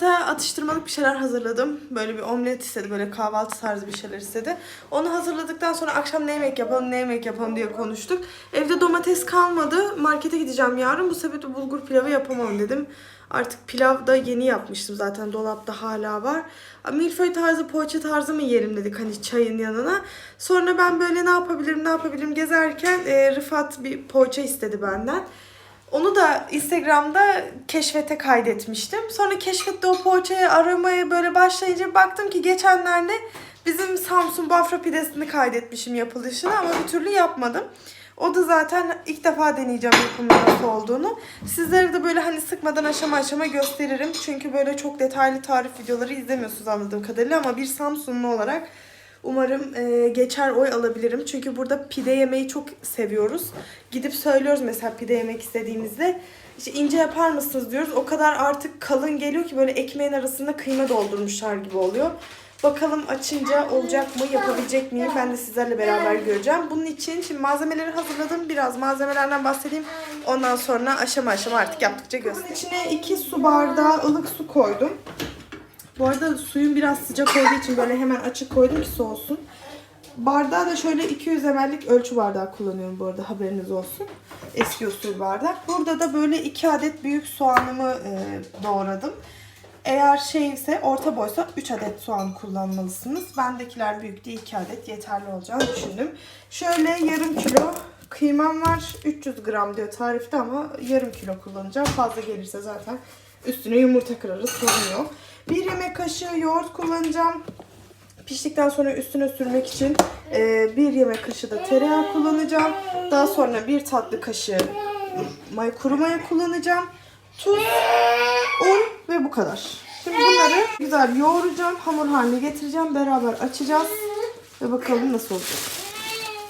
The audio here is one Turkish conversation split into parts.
Rıfat'a atıştırmalık bir şeyler hazırladım. Böyle bir omlet istedi, böyle kahvaltı tarzı bir şeyler istedi. Onu hazırladıktan sonra akşam ne yemek yapalım, ne yemek yapalım diye konuştuk. Evde domates kalmadı. Markete gideceğim yarın. Bu sebeple bulgur pilavı yapamam dedim. Artık pilav da yeni yapmıştım zaten. Dolapta hala var. Milföy tarzı, poğaça tarzı mı yiyelim dedik hani çayın yanına. Sonra ben böyle ne yapabilirim, ne yapabilirim gezerken e, Rıfat bir poğaça istedi benden. Onu da Instagram'da keşfete kaydetmiştim. Sonra keşfette o poğaçayı aramaya böyle başlayınca baktım ki geçenlerde bizim Samsun Bafra pidesini kaydetmişim yapılışını ama bir türlü yapmadım. O da zaten ilk defa deneyeceğim yapımı nasıl olduğunu. Sizlere de böyle hani sıkmadan aşama aşama gösteririm. Çünkü böyle çok detaylı tarif videoları izlemiyorsunuz anladığım kadarıyla ama bir Samsunlu olarak Umarım e, geçer oy alabilirim. Çünkü burada pide yemeyi çok seviyoruz. Gidip söylüyoruz mesela pide yemek istediğimizde. İşte ince yapar mısınız diyoruz. O kadar artık kalın geliyor ki böyle ekmeğin arasında kıyma doldurmuşlar gibi oluyor. Bakalım açınca olacak mı, yapabilecek miyim? Ben de sizlerle beraber göreceğim. Bunun için şimdi malzemeleri hazırladım. Biraz malzemelerden bahsedeyim. Ondan sonra aşama aşama artık yaptıkça göstereyim. içine 2 su bardağı ılık su koydum. Bu arada suyun biraz sıcak olduğu için böyle hemen açık koydum ki soğusun. Bardağı da şöyle 200 ml'lik ölçü bardağı kullanıyorum bu arada haberiniz olsun. Eski usul bardak. Burada da böyle 2 adet büyük soğanımı e, doğradım. Eğer şeyse orta boysa 3 adet soğan kullanmalısınız. Bendekiler büyük değil 2 adet yeterli olacağını düşündüm. Şöyle yarım kilo kıymam var. 300 gram diyor tarifte ama yarım kilo kullanacağım. Fazla gelirse zaten üstüne yumurta kırarız sorun yok. Bir yemek kaşığı yoğurt kullanacağım. Piştikten sonra üstüne sürmek için e, bir yemek kaşığı da tereyağı kullanacağım. Daha sonra bir tatlı kaşığı may kuru maya kullanacağım. Tuz, un ve bu kadar. Şimdi bunları güzel yoğuracağım. Hamur haline getireceğim. Beraber açacağız. Ve bakalım nasıl olacak.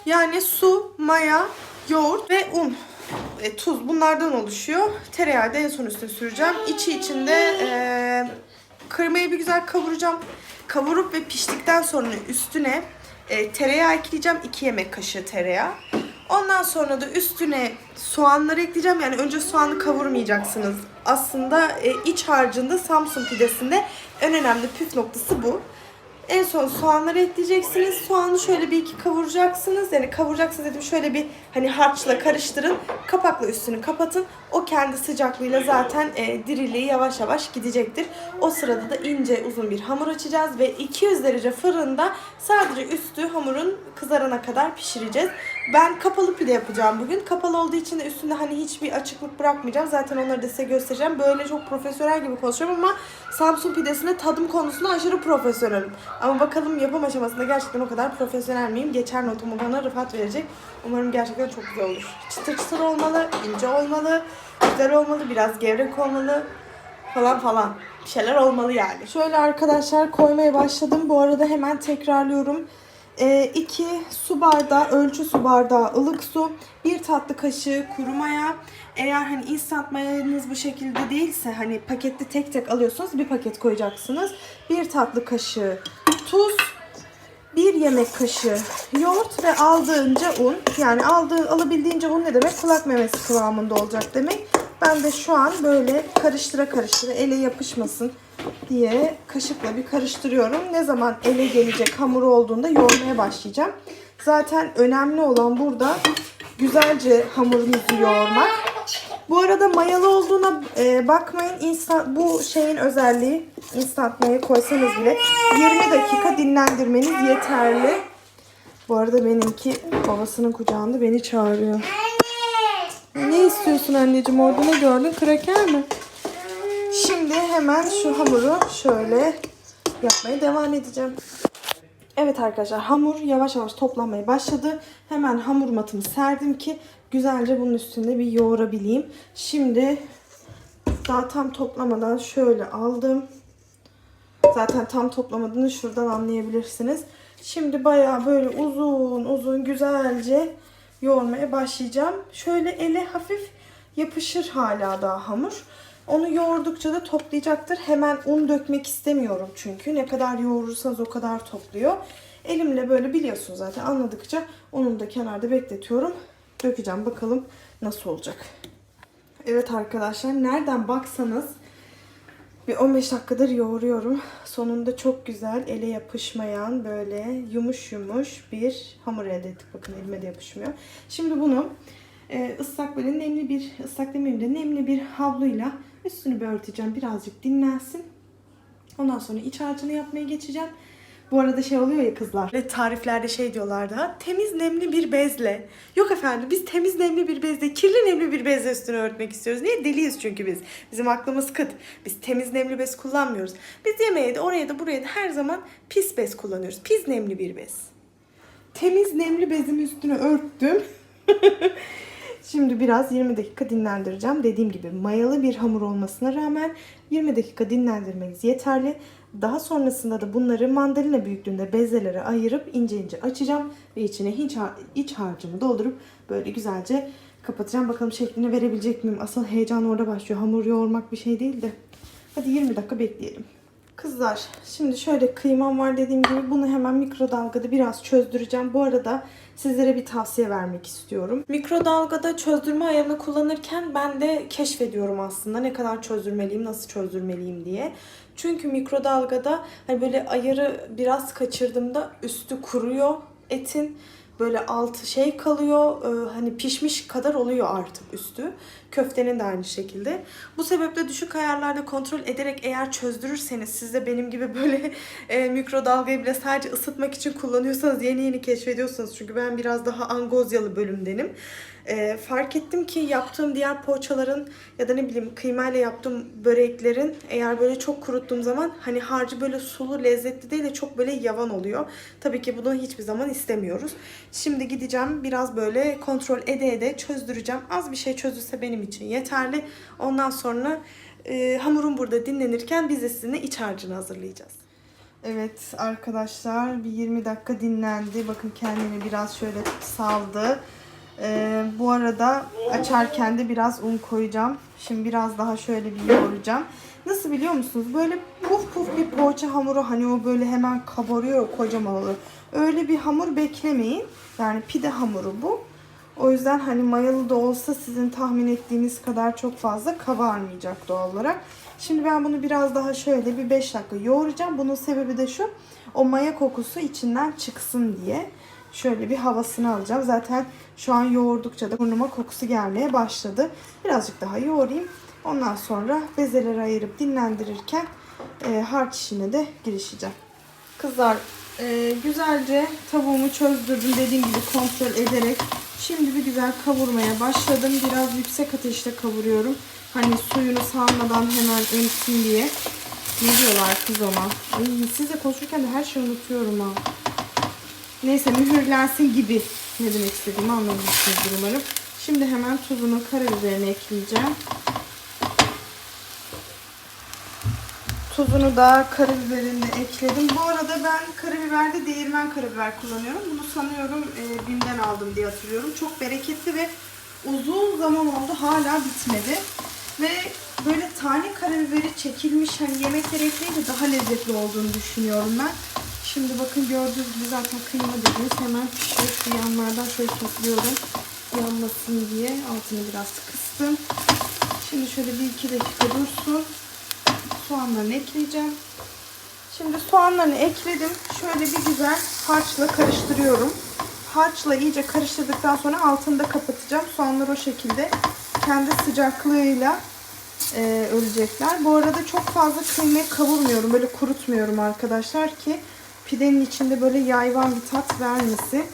Yani su, maya, yoğurt ve un. E, tuz bunlardan oluşuyor. Tereyağı da en son üstüne süreceğim. İçi içinde e, kıymayı bir güzel kavuracağım. Kavurup ve piştikten sonra üstüne e, tereyağı ekleyeceğim. 2 yemek kaşığı tereyağı. Ondan sonra da üstüne soğanları ekleyeceğim. Yani önce soğanı kavurmayacaksınız. Aslında e, iç harcında Samsun pidesinde en önemli püf noktası bu. En son soğanları ekleyeceksiniz. Soğanı şöyle bir iki kavuracaksınız. Yani kavuracaksınız dedim şöyle bir hani harçla karıştırın. Kapakla üstünü kapatın. O kendi sıcaklığıyla zaten e, diriliği yavaş yavaş gidecektir. O sırada da ince uzun bir hamur açacağız ve 200 derece fırında sadece üstü hamurun kızarana kadar pişireceğiz. Ben kapalı pide yapacağım bugün. Kapalı olduğu için de üstünde hani hiçbir açıklık bırakmayacağım. Zaten onları da size göstereceğim. Böyle çok profesyonel gibi konuşuyorum ama Samsung pidesinde tadım konusunda aşırı profesyonelim. Ama bakalım yapım aşamasında gerçekten o kadar profesyonel miyim? Geçer notumu bana Rıfat verecek. Umarım gerçekten çok güzel olur. Çıtır çıtır olmalı, ince olmalı, güzel olmalı, biraz gevrek olmalı falan falan. Bir şeyler olmalı yani. Şöyle arkadaşlar koymaya başladım. Bu arada hemen tekrarlıyorum. 2 su bardağı, ölçü su bardağı ılık su, 1 tatlı kaşığı kuru maya. Eğer hani instant mayanız bu şekilde değilse hani pakette tek tek alıyorsunuz bir paket koyacaksınız. 1 tatlı kaşığı tuz, 1 yemek kaşığı yoğurt ve aldığınca un. Yani aldığı, alabildiğince un ne demek? Kulak memesi kıvamında olacak demek. Ben de şu an böyle karıştıra karıştıra ele yapışmasın diye kaşıkla bir karıştırıyorum. Ne zaman ele gelecek hamur olduğunda yoğurmaya başlayacağım. Zaten önemli olan burada güzelce hamurunuzu yoğurmak. Bu arada mayalı olduğuna e, bakmayın. Instant, bu şeyin özelliği instant maya koysanız bile 20 dakika dinlendirmeniz yeterli. Bu arada benimki babasının kucağında beni çağırıyor. Ne istiyorsun anneciğim orada ne gördün? Kraker mi? Şimdi hemen şu hamuru şöyle yapmaya devam edeceğim. Evet arkadaşlar hamur yavaş yavaş toplanmaya başladı. Hemen hamur matımı serdim ki güzelce bunun üstünde bir yoğurabileyim. Şimdi daha tam toplamadan şöyle aldım. Zaten tam toplamadığını şuradan anlayabilirsiniz. Şimdi bayağı böyle uzun uzun güzelce yoğurmaya başlayacağım. Şöyle ele hafif yapışır hala daha hamur. Onu yoğurdukça da toplayacaktır. Hemen un dökmek istemiyorum çünkü. Ne kadar yoğurursanız o kadar topluyor. Elimle böyle biliyorsunuz zaten anladıkça onu da kenarda bekletiyorum. Dökeceğim bakalım nasıl olacak. Evet arkadaşlar nereden baksanız bir 15 dakikadır yoğuruyorum. Sonunda çok güzel, ele yapışmayan böyle yumuş yumuş bir hamur elde ettik. Bakın elime de yapışmıyor. Şimdi bunu e, ıslak böyle nemli bir, ıslak demeyeyim de nemli bir havluyla üstünü bir örteceğim. Birazcık dinlensin. Ondan sonra iç harcını yapmaya geçeceğim. Bu arada şey oluyor ya kızlar. Ve tariflerde şey diyorlardı ha. Temiz nemli bir bezle. Yok efendim biz temiz nemli bir bezle, kirli nemli bir bezle üstünü örtmek istiyoruz. Niye? Deliyiz çünkü biz. Bizim aklımız kıt. Biz temiz nemli bez kullanmıyoruz. Biz yemeğe de oraya da buraya da her zaman pis bez kullanıyoruz. Pis nemli bir bez. Temiz nemli bezimi üstüne örttüm. Şimdi biraz 20 dakika dinlendireceğim. Dediğim gibi mayalı bir hamur olmasına rağmen 20 dakika dinlendirmeniz yeterli. Daha sonrasında da bunları mandalina büyüklüğünde bezelere ayırıp ince ince açacağım ve içine iç, har- iç harcımı doldurup böyle güzelce kapatacağım. Bakalım şeklini verebilecek miyim? Asıl heyecan orada başlıyor. Hamur yoğurmak bir şey değil de. Hadi 20 dakika bekleyelim. Kızlar şimdi şöyle kıymam var dediğim gibi bunu hemen mikrodalgada biraz çözdüreceğim. Bu arada sizlere bir tavsiye vermek istiyorum. Mikrodalgada çözdürme ayarını kullanırken ben de keşfediyorum aslında ne kadar çözdürmeliyim, nasıl çözdürmeliyim diye. Çünkü mikrodalgada hani böyle ayarı biraz kaçırdığımda üstü kuruyor etin. Böyle altı şey kalıyor. e, hani pişmiş kadar oluyor artık üstü. Köftenin de aynı şekilde. Bu sebeple düşük ayarlarda kontrol ederek eğer çözdürürseniz siz de benim gibi böyle e, mikrodalgayı bile sadece ısıtmak için kullanıyorsanız yeni yeni keşfediyorsanız çünkü ben biraz daha angozyalı bölümdenim. E, fark ettim ki yaptığım diğer poğaçaların ya da ne bileyim kıymayla yaptığım böreklerin eğer böyle çok kuruttuğum zaman hani harcı böyle sulu lezzetli değil de çok böyle yavan oluyor. Tabii ki bunu hiçbir zaman istemiyoruz. Şimdi gideceğim biraz böyle kontrol ede ede çözdüreceğim. Az bir şey çözülse benim için yeterli. Ondan sonra e, hamurum burada dinlenirken biz de sizinle iç harcını hazırlayacağız. Evet arkadaşlar bir 20 dakika dinlendi. Bakın kendini biraz şöyle saldı. Ee, bu arada açarken de biraz un koyacağım. Şimdi biraz daha şöyle bir yoğuracağım. Nasıl biliyor musunuz? Böyle puf puf bir poğaça hamuru hani o böyle hemen kabarıyor kocaman olur. Öyle bir hamur beklemeyin. Yani pide hamuru bu. O yüzden hani mayalı da olsa sizin tahmin ettiğiniz kadar çok fazla kabarmayacak doğal olarak. Şimdi ben bunu biraz daha şöyle bir 5 dakika yoğuracağım. Bunun sebebi de şu. O maya kokusu içinden çıksın diye. Şöyle bir havasını alacağım. Zaten şu an yoğurdukça da burnuma kokusu gelmeye başladı. Birazcık daha yoğurayım. Ondan sonra bezeleri ayırıp dinlendirirken e, harç işine de girişeceğim. Kızlar e, güzelce tavuğumu çözdürdüm dediğim gibi kontrol ederek. Şimdi bir güzel kavurmaya başladım. Biraz yüksek ateşte kavuruyorum. Hani suyunu salmadan hemen emsin diye. Ne diyorlar kız ona? Ay, sizle konuşurken de her şeyi unutuyorum ha. Neyse mühürlensin gibi ne demek istediğimi anlamışsınızdır umarım. Şimdi hemen tuzunu, karabiberini ekleyeceğim. Tuzunu da karabiberini ekledim. Bu arada ben karabiberde değirmen karabiber kullanıyorum. Bunu sanıyorum e, BİM'den aldım diye hatırlıyorum. Çok bereketli ve uzun zaman oldu hala bitmedi. Ve böyle tane karabiberi çekilmiş hani yemeklere ekleyince daha lezzetli olduğunu düşünüyorum ben. Şimdi bakın gördüğünüz gibi zaten kıyma dediğimiz hemen pişiyor. Şu yanlardan şöyle topluyorum. Yanmasın diye altını biraz kıstım. Şimdi şöyle bir iki dakika dursun. Soğanlarını ekleyeceğim. Şimdi soğanlarını ekledim. Şöyle bir güzel harçla karıştırıyorum. Harçla iyice karıştırdıktan sonra altını da kapatacağım. Soğanlar o şekilde kendi sıcaklığıyla e, ölecekler. Bu arada çok fazla kıymayı kavurmuyorum. Böyle kurutmuyorum arkadaşlar ki pidenin içinde böyle yayvan bir tat vermesi.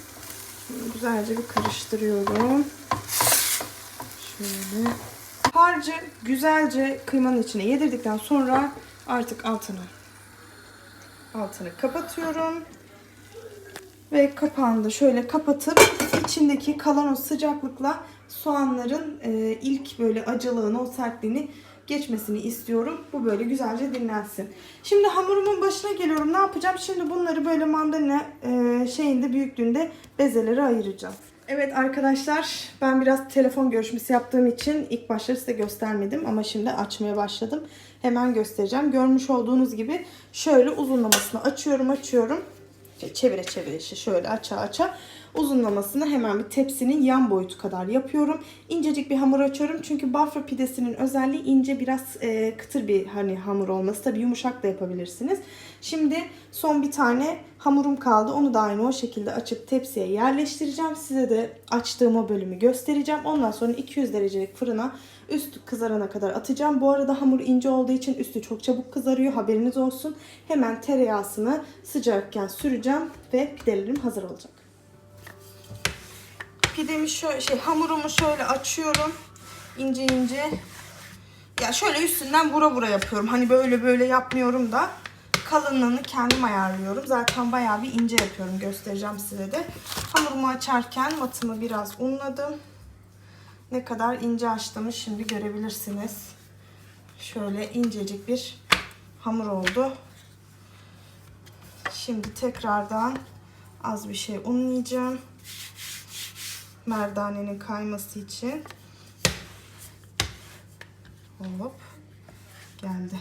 Güzelce bir karıştırıyorum. Şöyle. Harcı güzelce kıymanın içine yedirdikten sonra artık altını altını kapatıyorum. Ve kapağını da şöyle kapatıp içindeki kalan o sıcaklıkla soğanların e, ilk böyle acılığını, o sertliğini geçmesini istiyorum. Bu böyle güzelce dinlensin. Şimdi hamurumun başına geliyorum. Ne yapacağım? Şimdi bunları böyle mandalina e, şeyinde büyüklüğünde bezelere ayıracağım. Evet arkadaşlar ben biraz telefon görüşmesi yaptığım için ilk başta size göstermedim ama şimdi açmaya başladım. Hemen göstereceğim. Görmüş olduğunuz gibi şöyle uzunlamasını açıyorum açıyorum. Çevire çevire işte şöyle aça aça Uzunlamasını hemen bir tepsinin yan boyutu kadar yapıyorum. İncecik bir hamur açıyorum. Çünkü Bafra pidesinin özelliği ince biraz e, kıtır bir hani hamur olması. Tabii yumuşak da yapabilirsiniz. Şimdi son bir tane hamurum kaldı. Onu da aynı o şekilde açıp tepsiye yerleştireceğim. Size de açtığım o bölümü göstereceğim. Ondan sonra 200 derecelik fırına üst kızarana kadar atacağım. Bu arada hamur ince olduğu için üstü çok çabuk kızarıyor. Haberiniz olsun. Hemen tereyağısını sıcakken süreceğim ve pidelerim hazır olacak. Pidemi şöyle şey hamurumu şöyle açıyorum. ince ince. Ya şöyle üstünden bura bura yapıyorum. Hani böyle böyle yapmıyorum da kalınlığını kendim ayarlıyorum. Zaten bayağı bir ince yapıyorum. Göstereceğim size de. Hamurumu açarken matımı biraz unladım. Ne kadar ince açtığımı şimdi görebilirsiniz. Şöyle incecik bir hamur oldu. Şimdi tekrardan az bir şey unlayacağım. Merdanenin kayması için. Hop. Geldi.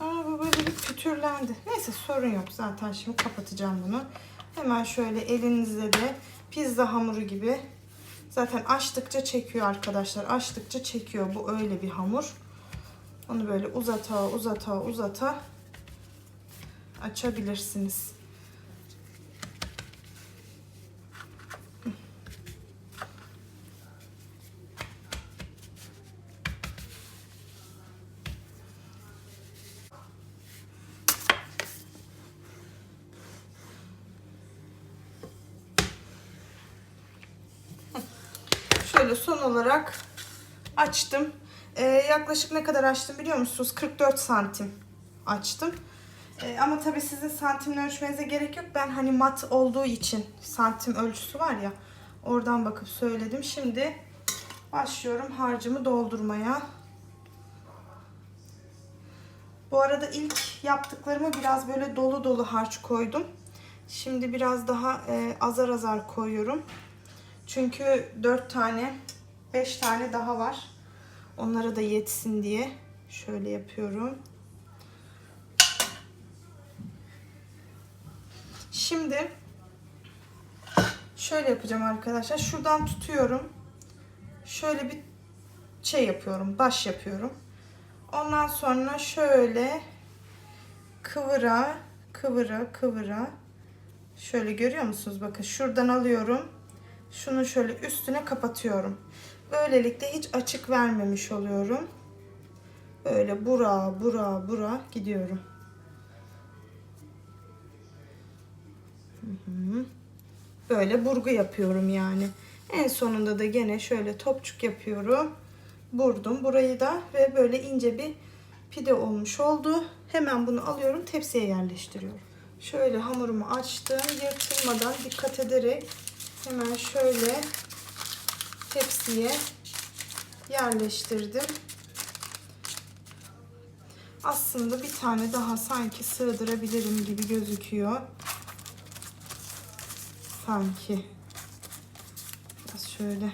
Aa, bu böyle bir pütürlendi. Neyse sorun yok. Zaten şimdi kapatacağım bunu. Hemen şöyle elinizle de pizza hamuru gibi. Zaten açtıkça çekiyor arkadaşlar. Açtıkça çekiyor. Bu öyle bir hamur. Onu böyle uzata uzata uzata açabilirsiniz. Şöyle son olarak açtım. Ee, yaklaşık ne kadar açtım biliyor musunuz? 44 santim açtım. Ee, ama tabii sizin santimle ölçmenize gerek yok. Ben hani mat olduğu için santim ölçüsü var ya. Oradan bakıp söyledim. Şimdi başlıyorum harcımı doldurmaya. Bu arada ilk yaptıklarımı biraz böyle dolu dolu harç koydum. Şimdi biraz daha e, azar azar koyuyorum. Çünkü 4 tane, 5 tane daha var. Onlara da yetsin diye şöyle yapıyorum. Şimdi şöyle yapacağım arkadaşlar. Şuradan tutuyorum. Şöyle bir şey yapıyorum. Baş yapıyorum. Ondan sonra şöyle kıvıra, kıvıra, kıvıra. Şöyle görüyor musunuz? Bakın şuradan alıyorum. Şunu şöyle üstüne kapatıyorum. Böylelikle hiç açık vermemiş oluyorum. Böyle bura, bura, bura gidiyorum. Böyle burgu yapıyorum yani. En sonunda da gene şöyle topçuk yapıyorum. Burdum burayı da ve böyle ince bir pide olmuş oldu. Hemen bunu alıyorum tepsiye yerleştiriyorum. Şöyle hamurumu açtım. Yırtılmadan dikkat ederek hemen şöyle tepsiye yerleştirdim. Aslında bir tane daha sanki sığdırabilirim gibi gözüküyor. Sanki. Biraz şöyle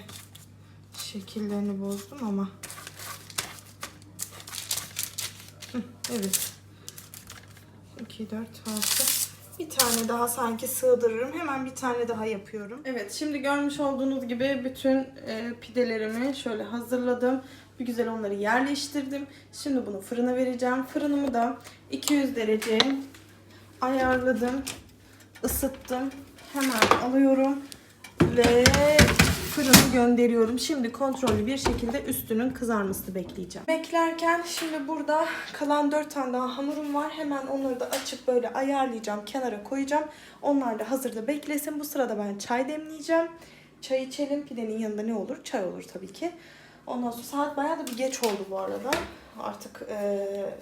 şekillerini bozdum ama. Hı, Evet. 2, 4, 6. Bir tane daha sanki sığdırırım. Hemen bir tane daha yapıyorum. Evet şimdi görmüş olduğunuz gibi bütün e, pidelerimi şöyle hazırladım. Bir güzel onları yerleştirdim. Şimdi bunu fırına vereceğim. Fırınımı da 200 derece ayarladım. ısıttım. Hemen alıyorum. Ve fırına gönderiyorum. Şimdi kontrollü bir şekilde üstünün kızarmasını bekleyeceğim. Beklerken şimdi burada kalan 4 tane daha hamurum var. Hemen onları da açıp böyle ayarlayacağım. Kenara koyacağım. Onlar da hazırda beklesin. Bu sırada ben çay demleyeceğim. Çay içelim. Pidenin yanında ne olur? Çay olur tabii ki. Ondan sonra saat bayağı da bir geç oldu bu arada. Artık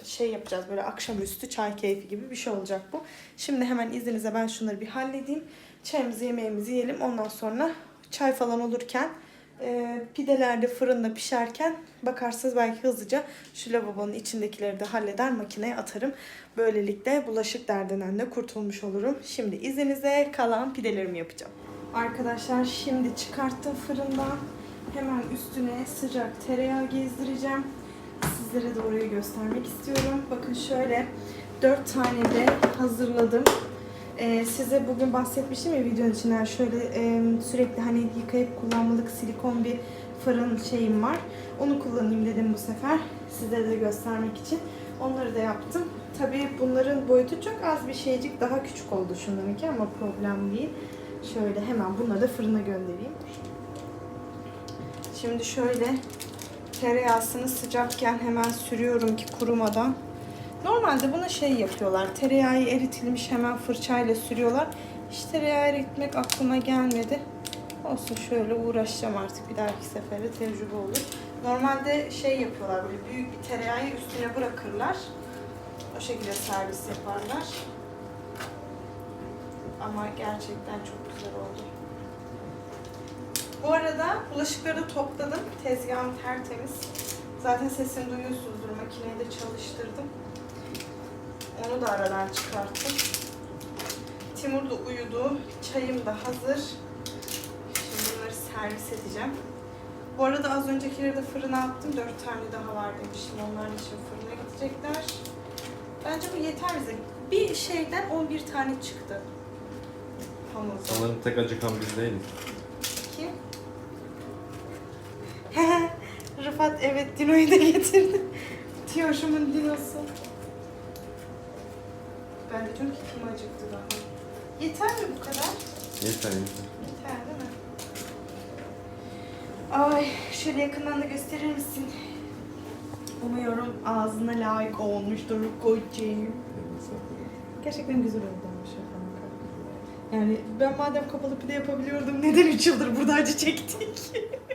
şey yapacağız böyle akşamüstü çay keyfi gibi bir şey olacak bu. Şimdi hemen izninizle ben şunları bir halledeyim. Çayımızı yemeğimizi yiyelim. Ondan sonra çay falan olurken e, pideler de fırında pişerken bakarsınız belki hızlıca şu lavabonun içindekileri de halleder makineye atarım. Böylelikle bulaşık derdinden de kurtulmuş olurum. Şimdi izninizle kalan pidelerimi yapacağım. Arkadaşlar şimdi çıkarttım fırından. Hemen üstüne sıcak tereyağı gezdireceğim. Sizlere de orayı göstermek istiyorum. Bakın şöyle dört tane de hazırladım. Ee, size bugün bahsetmiştim ya videonun içinden şöyle e, sürekli hani yıkayıp kullanmalık silikon bir fırın şeyim var. Onu kullanayım dedim bu sefer. Sizlere de göstermek için. Onları da yaptım. Tabii bunların boyutu çok az bir şeycik daha küçük oldu şunlarınki ama problem değil. Şöyle hemen bunları da fırına göndereyim. Şimdi şöyle tereyağısını sıcakken hemen sürüyorum ki kurumadan. Normalde buna şey yapıyorlar. Tereyağı eritilmiş hemen fırçayla sürüyorlar. Hiç tereyağı eritmek aklıma gelmedi. Olsun şöyle uğraşacağım artık bir dahaki sefere tecrübe olur. Normalde şey yapıyorlar böyle büyük bir tereyağı üstüne bırakırlar. O şekilde servis yaparlar. Ama gerçekten çok güzel oldu. Bu arada bulaşıkları da topladım. Tezgahım tertemiz. Zaten sesini duyuyorsunuzdur. Makineyi de çalıştırdım. Onu da aradan çıkarttım. Timur da uyudu. Çayım da hazır. Şimdi bunları servis edeceğim. Bu arada az öncekileri de fırına attım. Dört tane daha var demiştim. Onlar da şimdi fırına gidecekler. Bence bu yeter bize. Bir şeyden 11 tane çıktı. Hamurda. Sanırım tek acıkan biz değiliz. Kim? Rıfat evet Dino'yu da getirdi. Tiyoşumun Dino'su. Ben de diyorum ki kim acıktı daha. Yeter mi bu kadar? Yeter yeter. Yeter değil mi? Ay şöyle yakından da gösterir misin? Umuyorum ağzına layık olmuştur kocayım. Gerçekten güzel oldu ama maka. Yani ben madem kapalı pide yapabiliyordum neden 3 yıldır burada acı çektik?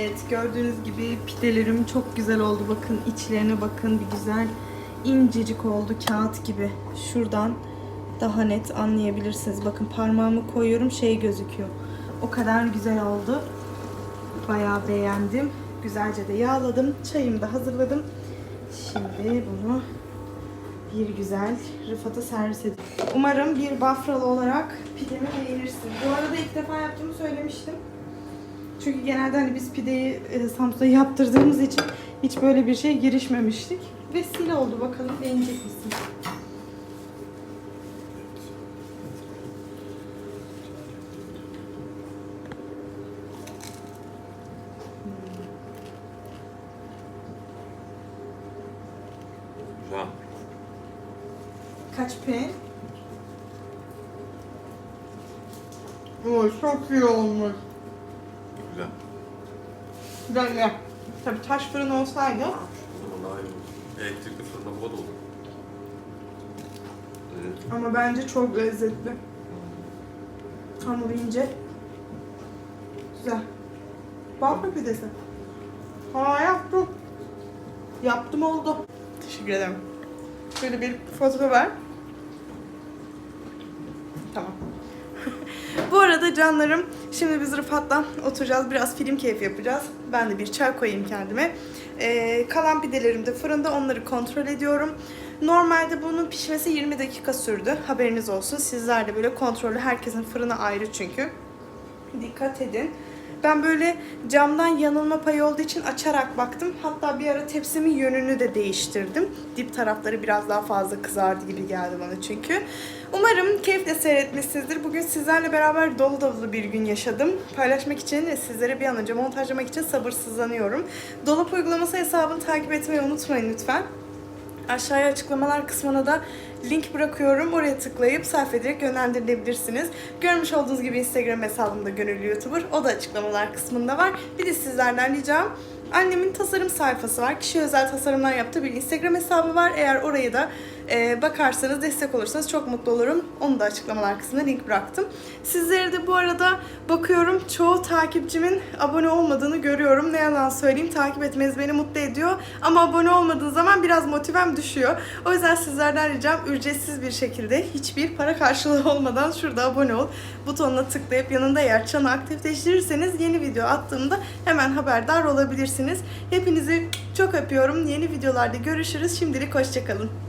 Evet gördüğünüz gibi pidelerim çok güzel oldu. Bakın içlerine bakın bir güzel incecik oldu kağıt gibi. Şuradan daha net anlayabilirsiniz. Bakın parmağımı koyuyorum şey gözüküyor. O kadar güzel oldu. Bayağı beğendim. Güzelce de yağladım. Çayımı da hazırladım. Şimdi bunu bir güzel Rıfat'a servis edeyim. Umarım bir Bafralı olarak pidemi beğenirsin. Bu arada ilk defa yaptığımı söylemiştim. Çünkü genelde hani biz pideyi e, Samsun'da yaptırdığımız için hiç böyle bir şey girişmemiştik. Vesile oldu bakalım beğenecek misin? Güzel. Kaç P? Oy çok iyi olmuş. Güzel. Güzel ya. Tabii taş fırın olsaydı O zaman daha iyi olur. Elektrikli fırında bu da olur. Evet. ama bence çok lezzetli. Hamur ince. Güzel. Bafra pidesi. Ha yaptım. Yaptım oldu. Teşekkür ederim. Şöyle bir fotoğraf ver. Tamam. Bu arada canlarım şimdi biz Rıfat'la oturacağız. Biraz film keyfi yapacağız. Ben de bir çay koyayım kendime. Ee, kalan pidelerim de fırında onları kontrol ediyorum. Normalde bunun pişmesi 20 dakika sürdü. Haberiniz olsun. Sizler de böyle kontrolü herkesin fırını ayrı çünkü. Dikkat edin. Ben böyle camdan yanılma payı olduğu için açarak baktım. Hatta bir ara tepsimin yönünü de değiştirdim. Dip tarafları biraz daha fazla kızardı gibi geldi bana çünkü. Umarım keyifle seyretmişsinizdir. Bugün sizlerle beraber dolu dolu bir gün yaşadım. Paylaşmak için sizlere bir an önce montajlamak için sabırsızlanıyorum. Dolap uygulaması hesabını takip etmeyi unutmayın lütfen. Aşağıya açıklamalar kısmına da link bırakıyorum. Oraya tıklayıp sayfaya direkt yönlendirilebilirsiniz. Görmüş olduğunuz gibi Instagram hesabımda Gönüllü YouTuber. O da açıklamalar kısmında var. Bir de sizlerden ricam Annemin tasarım sayfası var. Kişi özel tasarımlar yaptığı bir Instagram hesabı var. Eğer orayı da e, bakarsanız, destek olursanız çok mutlu olurum. Onu da açıklamalar kısmına link bıraktım. Sizleri de bu arada bakıyorum çoğu takipçimin abone olmadığını görüyorum. Ne yalan söyleyeyim takip etmeniz beni mutlu ediyor. Ama abone olmadığın zaman biraz motivem düşüyor. O yüzden sizlerden ricam ücretsiz bir şekilde hiçbir para karşılığı olmadan şurada abone ol butonuna tıklayıp yanında eğer çanı aktifleştirirseniz yeni video attığımda hemen haberdar olabilirsiniz. Hepinizi çok öpüyorum. Yeni videolarda görüşürüz. Şimdilik hoşçakalın.